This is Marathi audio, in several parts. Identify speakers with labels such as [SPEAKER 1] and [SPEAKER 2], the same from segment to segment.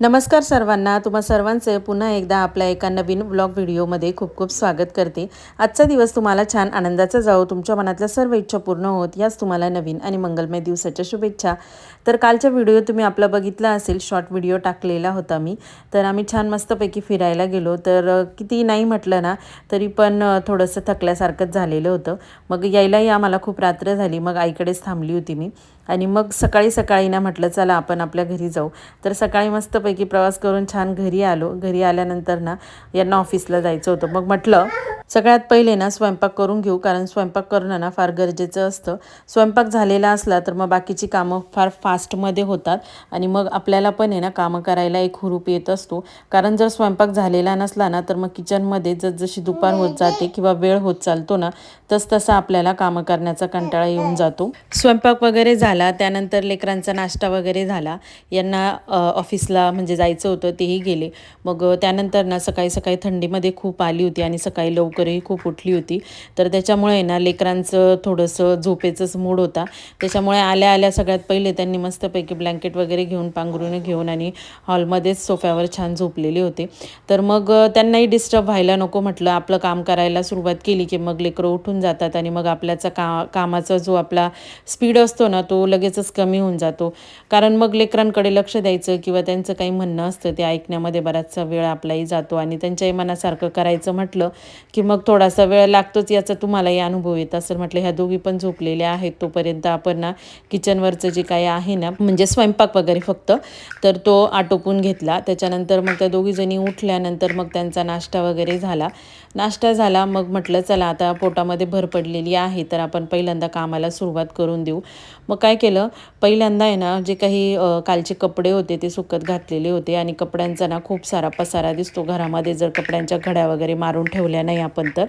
[SPEAKER 1] नमस्कार सर्वांना. तुम्हा सर्वांचे पुन्हा एकदा आपल्या एका नवीन ब्लॉग व्हिडिओमध्ये खूप खूप स्वागत करते. आजचा दिवस तुम्हाला छान आनंदाचा जाओ तुमच्या मनातल्या सर्व इच्छा पूर्ण होत याच तुम्हाला नवीन आणि मंगलमय दिवसाच्या शुभेच्छा. तर कालच्या व्हिडिओ तुम्ही आपला बघितला असेल शॉर्ट व्हिडिओ टाकलेला होता मी. तर आम्ही छान मस्तपैकी फिरायला गेलो. तर किती नाही म्हटलं ना तरी पण थोडंसं थकल्यासारखंच झालेलं होतं. मग यायलाही आम्हाला खूप रात्र झाली. मग आईकडेच थांबली होती मी. आणि मग सकाळी सकाळी ना म्हटलं चला आपण आपल्या घरी जाऊ. तर सकाळी मस्तपैकी प्रवास करून छान घरी आलो. घरी आल्यानंतर ना यांना ऑफिसला जायचं होतं. मग म्हटलं सगळ्यात पहिले ना स्वयंपाक करून घेऊ कारण स्वयंपाक करणं ना फार गरजेचं असतं. स्वयंपाक झालेला असला तर मग बाकीची कामं फार फास्टमध्ये होतात आणि मग आपल्याला पण आहे ना कामं करायला एक हुरूप येत असतो. कारण जर स्वयंपाक झालेला नसला ना तर मग किचनमध्ये जसजशी दुपार होत जाते किंवा वेळ होत चालतो ना तस तसा आपल्याला कामं करण्याचा कंटाळा येऊन जातो. स्वयंपाक वगैरे झाला त्यानंतर लेकरांचा नाश्ता वगैरे झाला यांना ऑफिसला म्हणजे जायचं होतं तेही गेले. मग त्यानंतर ना सकाळी सकाळी थंडीमध्ये खूप आली होती आणि सकाळी लवकरही खूप उठली होती. तर त्याच्यामुळे ना लेकरांचं थोडंसं झोपेचंच मूड होता. त्याच्यामुळे आल्या आल्या सगळ्यात पहिले त्यांनी मस्तपैकी ब्लँकेट वगैरे घेऊन पांघरून घेऊन आणि हॉलमध्येच सोफ्यावर छान झोपलेले होते. तर मग त्यांनाही डिस्टर्ब व्हायला नको म्हटलं. आपलं काम करायला सुरुवात केली की मग लेकरं उठून जातात आणि मग आपल्याचा का कामाचा जो आपला स्पीड असतो ना तो लगेचच कमी होऊन जातो. कारण मग लेकरांकडे लक्ष द्यायचं किंवा त्यांचं काही म्हणणं असतं ते ऐकण्यामध्ये बराचसा वेळ आपलाही जातो आणि त्यांच्याही मनासारखं करायचं म्हटलं की मग थोडासा वेळ लागतोच याचा तुम्हालाही अनुभव येत असेल. म्हटलं ह्या दोघी पण झोपलेल्या आहेत तोपर्यंत आपण ना किचनवरचं जे काही आहे ना म्हणजे स्वयंपाक वगैरे फक्त तर तो आटोपून घेतला. त्याच्यानंतर मग त्या दोघीजणी उठल्यानंतर मग त्यांचा नाश्ता वगैरे झाला. नाश्ता झाला मग म्हटलं चला आता पोटामध्ये भर पडलेली आहे तर आपण पहिल्यांदा कामाला सुरुवात करून देऊ. मग काय केलं पहिल्यांदा आहे ना जे काही कालचे कपडे होते ते सुकत घातलेले होते. आणि कपड्यांचा ना खूप सारा पसारा दिसतो. घरामध्ये जर कपड्यांच्या घड्या वगैरे मारून ठेवल्या नाही आपण तर.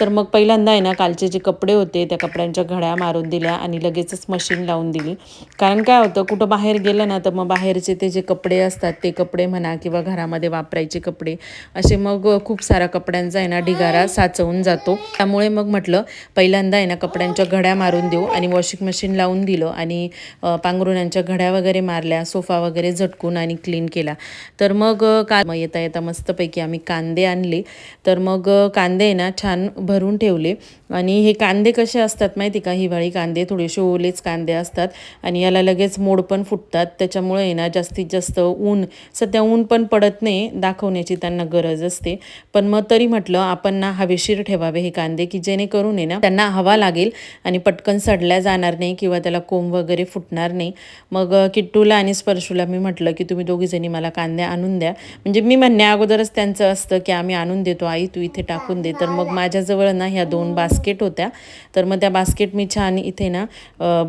[SPEAKER 1] तर मग पहिल्यांदा आहे ना कालचे जे कपडे होते त्या कपड्यांच्या घड्या मारून दिल्या आणि लगेचच मशीन लावून दिली. कारण काय होतं कुठं बाहेर गेलं ना तर मग बाहेरचे ते जे कपडे असतात ते कपडे म्हणा किंवा घरामध्ये वापरायचे कपडे असे मग खूप सारा कपड्यांचा आहे ना ढिगारा साचवून जातो. त्यामुळे मग म्हटलं पहिल्यांदा आहे ना कपड्यांच्या घड्या मारून देऊ आणि वॉशिंग मशीन लावून दिलं आणि पांघरुणांच्या घड्या वगैरे मारल्या सोफा वगैरे झटकून आणि क्लीन केला. तर मग का मग येता येता मस्तपैकी आम्ही कांदे आणले. तर मग कांदे कांदे आहे ना छान भरून ठेवले. आणि हे कांदे कसे असतात माहिती का? हिवाळी कांदे थोडेसे ओलेच कांदे असतात. आणि याला लगेच मोड पण फुटतात. त्याच्यामुळे आहे ना जास्तीत जास्त ऊन सध्या ऊन पण पडत नाही दाखवण्याची त्यांना गरज असते. पण मग तरी म्हटलं आपण ना हवेशीर ठेवावे हे कांदे की जेणेकरून आहे ना त्यांना हवा लागेल आणि पटकन सडल्या जाणार नाही किंवा त्याला कोंब वगैरे फुटणार नाही. मग किट्टूला आणि स्पर्शूला मी म्हटलं की तुम्ही दोघीजणी मला कांदे आणून द्या. म्हणजे मी म्हणण्या अगोदरच त्यांचं असतं की आम्ही आणून देतो. आई तू इथे टाकून दे. तर मग माझ्याजवळ ना ह्या दोन बास्केट होत्या. तर मग त्या बास्केट मी छान इथे ना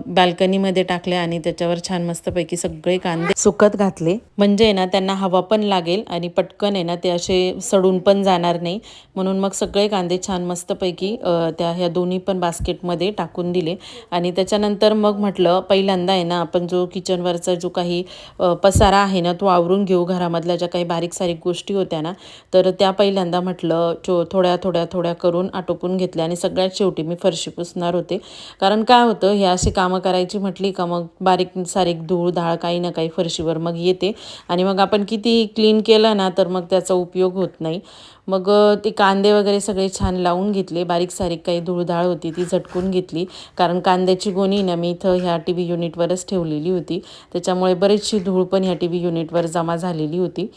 [SPEAKER 1] बाल्कनीमध्ये टाकल्या आणि त्याच्यावर छान मस्तपैकी सगळे कांदे सुकत घातले. म्हणजे ना त्यांना हवा पण लागेल आणि पटकन आहे ना ते असे सडून पण जाणार नाही. म्हणून मग सगळे कांदे छान मस्तपैकी त्या ह्या दोन्ही पण बास्केटमध्ये टाकून दिले. आणि त्याच्यानंतर मग म्हटलं पहिल्यांदा आहे ना आपण जो किचनवरचा जो काही पसारा आहे ना तो आवरून घेऊ घरामधल्या ज्या काही बारीक सारीक गोष्टी होत्या ना तर त्या पहिल्यांदा म्हटलं चो थोड्या थोड्या थोड्या थोड्या करून आटोपून घेतल्या आणि सगळ्यात शेवटी मी फरशी पुसणार होते. कारण काय होतं हे अशी कामं करायची म्हटली का मग बारीक सारीक धूळ धाळ काही ना काही फरशीवर मग येते. आणि मग आपण किती क्लीन केलं ना तर मग त्याचा उपयोग होत नाही. मग ते कांदे वगैरे सगळे छान लावून घेतले. बारीक सारीक काही धूळधाळ होती ती झटकून घेतली. कारण कांद्याची गोणी ना मी इथं ह्या टी व्ही युनिटवरच ठेवलेली होती. त्याच्यामुळे बरीचशी धूळ पण ह्या टी व्ही युनिटवर जमा झालेली होती.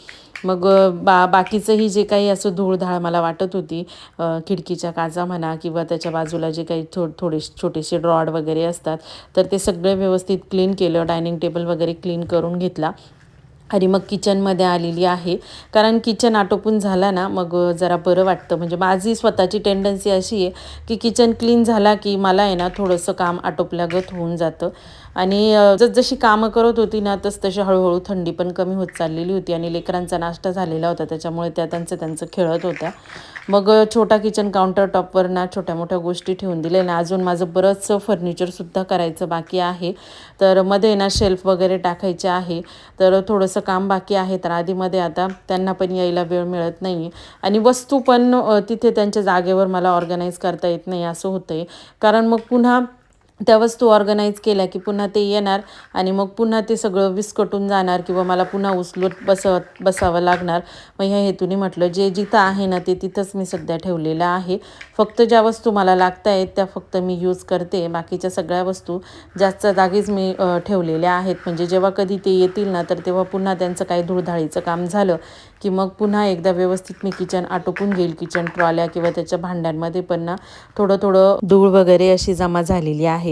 [SPEAKER 1] मग बा बाकीचंही जे काही असं धूळधाळ मला वाटत होती खिडकीच्या काचा म्हणा किंवा त्याच्या बाजूला जे काही थो थोडे छोटेसे ड्रॉड वगैरे असतात तर ते सगळे व्यवस्थित क्लीन केलं डायनिंग टेबल वगैरे क्लीन करून घेतला. आणि मग किचनमध्ये आलेली आहे. कारण किचन आटोपून झाला ना मग जरा बरं वाटतं. म्हणजे माझी स्वतःची टेंडन्सी अशी आहे की किचन क्लीन झाला की मला आहे ना थोडंसं काम आटोपल्यागत होऊन जातं. आणि जसजशी कामं करत होती ना तस तशी हळूहळू थंडी पण कमी होत चाललेली होती. आणि लेकरांचा नाश्ता झालेला होता त्याच्यामुळे त्या त्यांचं त्यांचं खेळत होत्या. मग छोटा किचन काउंटर टॉपवर ना छोट्या मोठ्या गोष्टी ठेवून दिल्या ना अजून माझं बरंचसं फर्निचरसुद्धा करायचं बाकी आहे. तर मध्ये ना शेल्फ वगैरे टाकायचे आहे. तर थोडंसं काम बाकी आहे. तर आधीमध्ये आता त्यांना पण यायला वेळ मिळत नाही. आणि वस्तू पण तिथे त्यांच्या जागेवर मला ऑर्गनाईज करता येत नाही असं होतं आहे कारण मग पुन्हा त्या वस्तू ऑर्गनाईज केल्या की पुन्हा ते येणार आणि मग पुन्हा ते सगळं विस्कटून जाणार किंवा मला पुन्हा उचलून बसवत बसावं लागणार. मग ह्या हेतूने म्हटलं जे जिथं आहे ना ते तिथंच मी सध्या ठेवलेलं आहे. फक्त ज्या वस्तू मला लागत आहेत त्या फक्त मी यूज करते. बाकीच्या सगळ्या वस्तू जास्त जागीच मी ठेवलेल्या आहेत. म्हणजे जेव्हा कधी ते येतील ना तर तेव्हा पुन्हा त्यांचं काही धुळधाळीचं काम झालं की मग पुन्हा एकदा व्यवस्थित मी किचन आटोपून घेईल. किचन ट्रॉल्या किंवा त्याच्या भांड्यांमध्ये पण ना थोडं थोडं धूळ वगैरे अशी जमा झालेली आहे.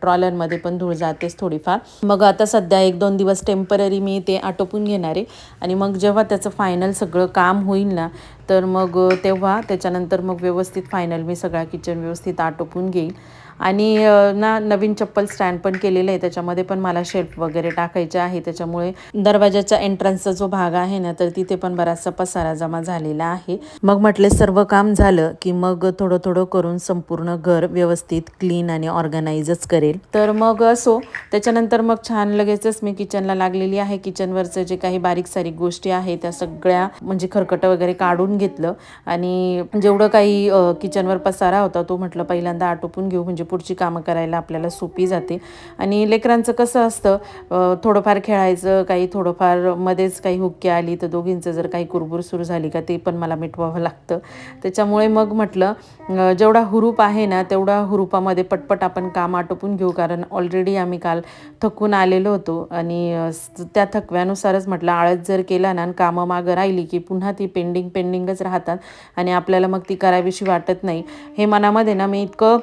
[SPEAKER 1] ट्रॉलरमध्ये पण धूळ जातेच थोडीफार. मग आता सध्या एक दोन दिवस टेंपररी मी ते आटोपून घेणार आहे. आणि मग जेव्हा त्याचं फायनल सगळं काम होईल ना तर मग तेव्हा त्याच्यानंतर मग व्यवस्थित फायनल मी सगळा किचन व्यवस्थित आटोपून घेईल. आणि ना नवीन चप्पल स्टँड पण केलेलं आहे. त्याच्यामध्ये पण मला शेल्फ वगैरे टाकायचे आहे. त्याच्यामुळे दरवाजाच्या एंट्रन्सचा जो भाग आहे ना तर तिथे पण बराचसा पसारा जमा झालेला आहे. मग म्हटले सर्व काम झालं की मग थोडं थोडं करून संपूर्ण घर व्यवस्थित क्लीन आणि ऑर्गनाईजच करेल. तर मग असो त्याच्यानंतर मग छान लगेचच मी किचनला लागलेली आहे. किचनवरचं जे काही बारीक सारीक गोष्टी आहे त्या सगळ्या म्हणजे खरकटं वगैरे काढून घेतलं. आणि जेवढं काही किचनवर पसारा होता तो म्हटलं पहिल्यांदा आटोपून घेऊ. म्हणजे पुढची कामं करायला आपल्याला सोपी जाते. आणि लेकरांचं कसं असतं थोडंफार खेळायचं काही थोडंफार मध्येच काही हुक्की आली तर दोघींचं जर काही कुरबुर सुरू झाली का ते पण मला मिटवावं लागतं. त्याच्यामुळे मग म्हटलं जेवढा हुरूप आहे ना तेवढा हुरूपामध्ये पटपट आपण काम आटोपून घेऊ. कारण ऑलरेडी आम्ही काल थकून आलेलो होतो आणि त्या थकव्यानुसारच म्हटलं आळस जर केला ना आणि कामं मागं राहिली की पुन्हा ती पेंडिंग पेंडिंगच राहतात आणि आपल्याला मग ती करावीशी वाटत नाही. हे मनामध्ये ना मी इतकं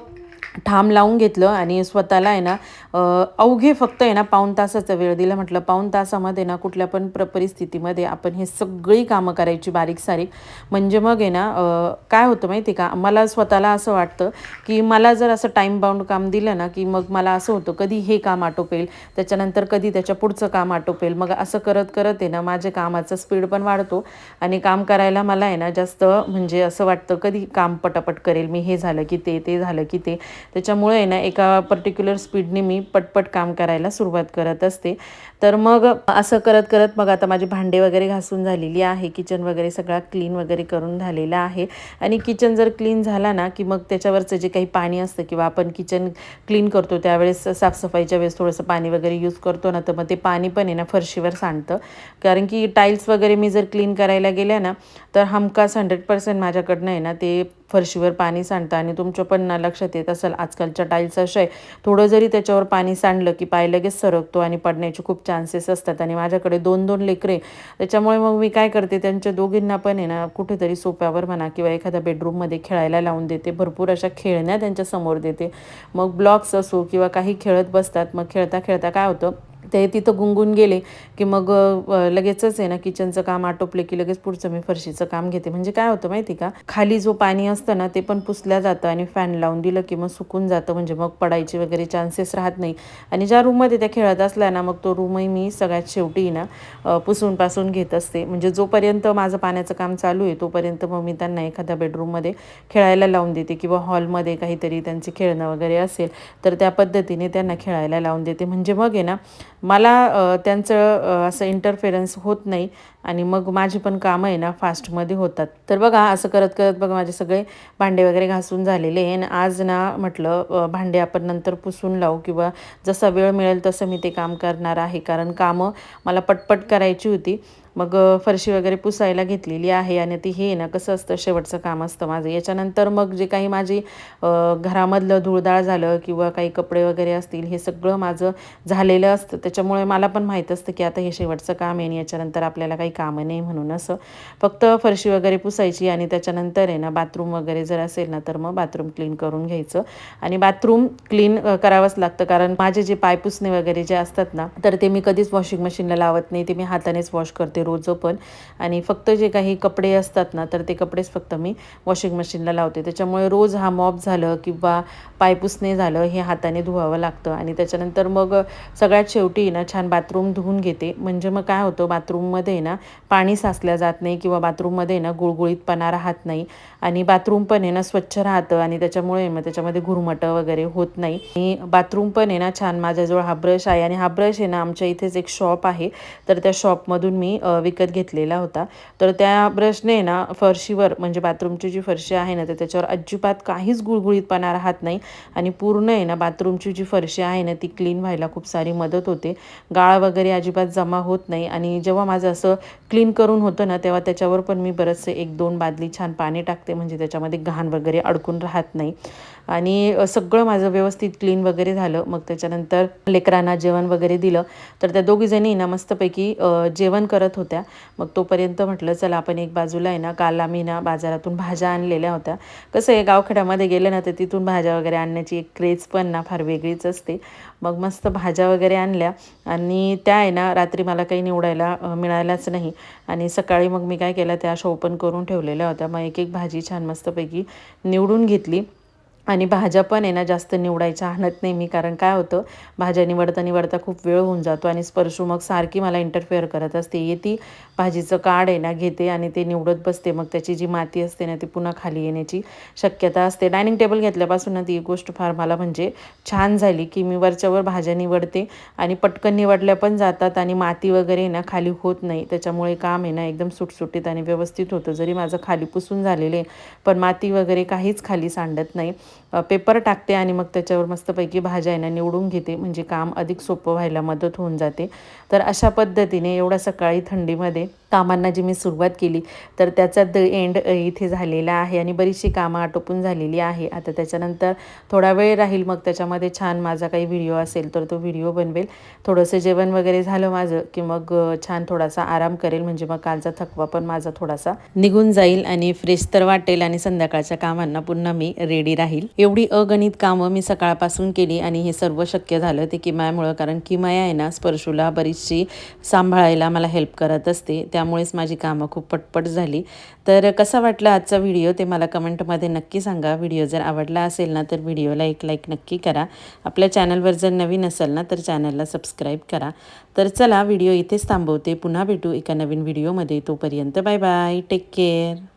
[SPEAKER 1] ठाम लावून घेतलं आणि स्वतःला आहे ना अवघे फक्त आहे ना पाऊण तासाचा वेळ दिला. म्हटलं पाऊण तासामध्ये ना कुठल्या पण प्र परिस्थितीमध्ये आपण हे सगळी कामं करायची बारीक सारीक म्हणजे मग आहे ना काय होतं माहिती आहे का? मला स्वतःला असं वाटतं की मला जर असं टाईम बाउंड काम दिलं ना की मग मला असं होतं कधी हे काम आटोपेल त्याच्यानंतर कधी त्याच्या पुढचं काम आटोपेल. मग असं करत करत आहे ना माझ्या कामाचा स्पीड पण वाढतो आणि काम करायला मला आहे ना जास्त म्हणजे असं वाटतं कधी काम पटापट करेल मी हे झालं की ते ते झालं की ते. त्याच्यामुळे आहे ना एका पर्टिक्युलर स्पीडने मी पटपट काम करायला सुरुवात करत असते. तर मग असं करत करत मग आता माझी भांडे वगैरे घासून झालेली आहे. किचन वगैरे सगळा क्लीन वगैरे करून झालेला आहे. आणि किचन जर क्लीन झाला ना की मग त्याच्यावरचं जे काही पाणी असतं किंवा आपण किचन क्लीन करतो त्यावेळेस साफसफाईच्या वेळेस थोडंसं पाणी वगैरे यूज करतो ना तर मग ते पाणी पण आहे ना फरशीवर सांडतं. कारण की टाईल्स वगैरे मी जर क्लीन करायला गेल्या ना तर हमखास हंड्रेड पर्सेंट माझ्याकडनं आहे ना ते फरशीवर पाणी सांडतं आणि तुमच्या पण ना लक्षात येत असेल आजकालच्या टाईल्स अशा आहे. थोडं जरी त्याच्यावर पाणी सांडलं की पाय लगेच सरकतो आणि पडण्याचे खूप चान्सेस असतात. आणि माझ्याकडे दोन दोन लेकरे त्याच्यामुळे मग मी काय करते त्यांच्या दोघींना पण आहे ना कुठेतरी सोप्यावर म्हणा किंवा एखाद्या बेडरूममध्ये खेळायला लावून देते. भरपूर अशा खेळण्या त्यांच्यासमोर देते. मग ब्लॉक्स असो किंवा काही खेळत बसतात मग खेळता खेळता काय होतं ते तिथं गुंगून गेले की मग लगेचच आहे ना किचनचं काम आटोपले की लगेच पुढचं मी फरशीचं काम घेते. म्हणजे काय होतं माहिती का? खाली जो पाणी असतं ना ते पण पुसल्या जातं आणि फॅन लावून दिलं की मग सुकून जातं. म्हणजे मग पडायचे वगैरे चान्सेस राहत नाही. आणि ज्या रूममध्ये त्या खेळत असल्या ना मग तो रूमही मी सगळ्यात शेवटी ना पुसून पासून घेत असते. म्हणजे जोपर्यंत माझं पाण्याचं काम चालू आहे तोपर्यंत मग मी त्यांना एखाद्या बेडरूममध्ये खेळायला लावून देते किंवा हॉलमध्ये काहीतरी त्यांचे खेळणं वगैरे असेल तर त्या पद्धतीने त्यांना खेळायला लावून देते. म्हणजे मग आहे ना मला त्यांचं असं इंटरफेरन्स होत नाही. आणि मग माझी पण कामं आहे ना फास्टमध्ये होतात. तर बघा असं करत करत बघा माझे सगळे भांडे वगैरे घासून झालेले आहे. आणि आज ना म्हटलं भांडे आपण नंतर पुसून लावू किंवा जसा वेळ मिळेल तसं मी ते काम करणार आहे. कारण कामं मला पटपट करायची होती. मग फरशी वगैरे पुसायला घेतलेली आहे आणि ती हे ना कसं असतं शेवटचं काम असतं माझं. याच्यानंतर मग जे काही माझी घरामधलं धुळदाळ झालं किंवा काही कपडे वगैरे असतील हे सगळं माझं झालेलं असतं. त्याच्यामुळे मला पण माहीत असतं की आता हे शेवटचं काम आहे आणि याच्यानंतर आपल्याला काही कामं नाही म्हणून असं. फक्त फरशी वगैरे पुसायची आणि त्याच्यानंतर आहे ना बाथरूम वगैरे जर असेल ना तर मग बाथरूम क्लीन करून घ्यायचं. आणि बाथरूम क्लीन करावंच लागतं कारण माझे जे पाय पुसणे वगैरे जे असतात ना तर ते मी कधीच वॉशिंग मशीनला लावत नाही. ते मी हातानेच वॉश करते रोज पण. आणि फक्त जे काही कपडे असतात ना तर ते कपडेच फक्त मी वॉशिंग मशीनला लावते. त्याच्यामुळे रोज हा मॉप झालं किंवा पाय पुसणे झालं हे हाताने धुवावं लागतं. आणि त्याच्यानंतर मग सगळ्यात शेवटी ना छान बाथरूम धुवून घेते. म्हणजे मग काय होतं बाथरूममध्ये ना पाणी साचल्या जात नाही किंवा बाथरूममध्ये ना गुळगुळीतपणा राहत नाही. आणि बाथरूम पण आहे ना स्वच्छ राहतं आणि त्याच्यामुळे मग त्याच्यामध्ये घुरमटं वगैरे होत नाही. आणि बाथरूम पण आहे ना छान. माझ्याजवळ हा ब्रश आहे आणि हा ब्रश आहे ना आमच्या इथेच एक शॉप आहे. तर त्या शॉपमधून मी विकत घेतलेला होता. तर त्या ब्रशने ना फरशीवर म्हणजे बाथरूमची जी फरशी आहे ना तर त्याच्यावर अजिबात काहीच गुळगुळीतपणा राहत नाही. आणि पूर्ण आहे ना बाथरूमची जी फरशी आहे ना ती क्लीन व्हायला खूप सारी मदत होते. गाळ वगैरे अजिबात जमा होत नाही. आणि जेव्हा माझं असं क्लीन करून होतं ना तेव्हा त्याच्यावर पण मी बरंचसे एक दोन बादली छान पाणी टाकते म्हणजे त्याच्यामध्ये घाण वगैरे अडकून राहत नाही. आणि सगळं माझं व्यवस्थित क्लीन वगैरे झालं. मग त्याच्यानंतर लेकरांना जेवण वगैरे दिलं. तर त्या दोघीजणी ना मस्तपैकी जेवण करत होत्या. मग तोपर्यंत म्हटलं चला आपण एक बाजूला आहे ना काल आम्ही ना बाजारातून भाज्या आणलेल्या होत्या. कसं आहे गावखेड्यामध्ये गेलं ना तर तिथून भाज्या वगैरे आणण्याची एक क्रेज पण ना फार वेगळीच असते. मग मस्त भाज्या वगैरे आणल्या. आणि त्या आहे ना रात्री मला काही निवडायला मिळाल्याच नाही. आणि सकाळी मग मी काय केलं त्या अशा ओपन करून ठेवलेल्या होत्या. मग एक एक भाजी छान मस्तपैकी निवडून घेतली. आणि भाज्या पण आहे ना जास्त निवडायच्या आणत नाही मी कारण काय होतं भाज्या निवडता निवडता खूप वेळ होऊन जातो आणि स्पर्शू मग सारखी मला इंटरफेअर करत असते. येती भाजीचं काढ आहे ना घेते आणि ते निवडत बसते. मग त्याची जी माती असते ना ती पुन्हा खाली येण्याची शक्यता असते. डायनिंग टेबल घेतल्यापासून ना ती एक गोष्ट फार मला म्हणजे छान झाली की मी वरच्यावर भाज्या निवडते आणि पटकन निवडल्या पण जातात आणि माती वगैरे ना खाली होत नाही. त्याच्यामुळे काम आहे ना एकदम सुटसुटीत आणि व्यवस्थित होतं. जरी माझं खाली पुसून झालेले पण माती वगैरे काहीच खाली सांडत नाही. पेपर टाकते आणि मग त्याच्यावर मस्तपैकी भाज्या आहे ना निवडून घेते. म्हणजे काम अधिक सोपं व्हायला मदत होऊन जाते. तर अशा पद्धतीने एवढ्या सकाळी थंडीमध्ये कामांना जी मी सुरुवात केली तर त्याचा द एंड इथे झालेला आहे आणि बरीचशी कामं आटोपून झालेली आहे. आता त्याच्यानंतर थोडा वेळ राहील मग त्याच्यामध्ये छान माझा काही व्हिडिओ असेल तर तो व्हिडिओ बनवेल. थोडंसं जेवण वगैरे झालं माझं की मग छान थोडासा आराम करेल म्हणजे मग कालचा थकवा पण माझा थोडासा निघून जाईल आणि फ्रेश तर वाटेल आणि संध्याकाळच्या कामांना पुन्हा मी रेडी राहील. एवढी अगणित कामं मी सकाळपासून केली आणि हे सर्व शक्य झालं ते किमायामुळं कारण किमाया आहे ना स्पर्शूला बरीचशी सांभाळायला मला हेल्प करत असते. त्या त्यामुळेच माझी कामं खूप पटपट झाली. तर कसा वाटला आजचा व्हिडिओ ते मला कमेंटमध्ये नक्की सांगा. व्हिडिओ जर आवडला असेल ना तर व्हिडिओला एक लाईक नक्की करा. आपल्या चॅनलवर जर नवीन असेल ना तर चॅनलला सबस्क्राईब करा. तर चला व्हिडिओ इथेच थांबवते. पुन्हा भेटू एका नवीन व्हिडिओमध्ये. तोपर्यंत बाय बाय. Take care.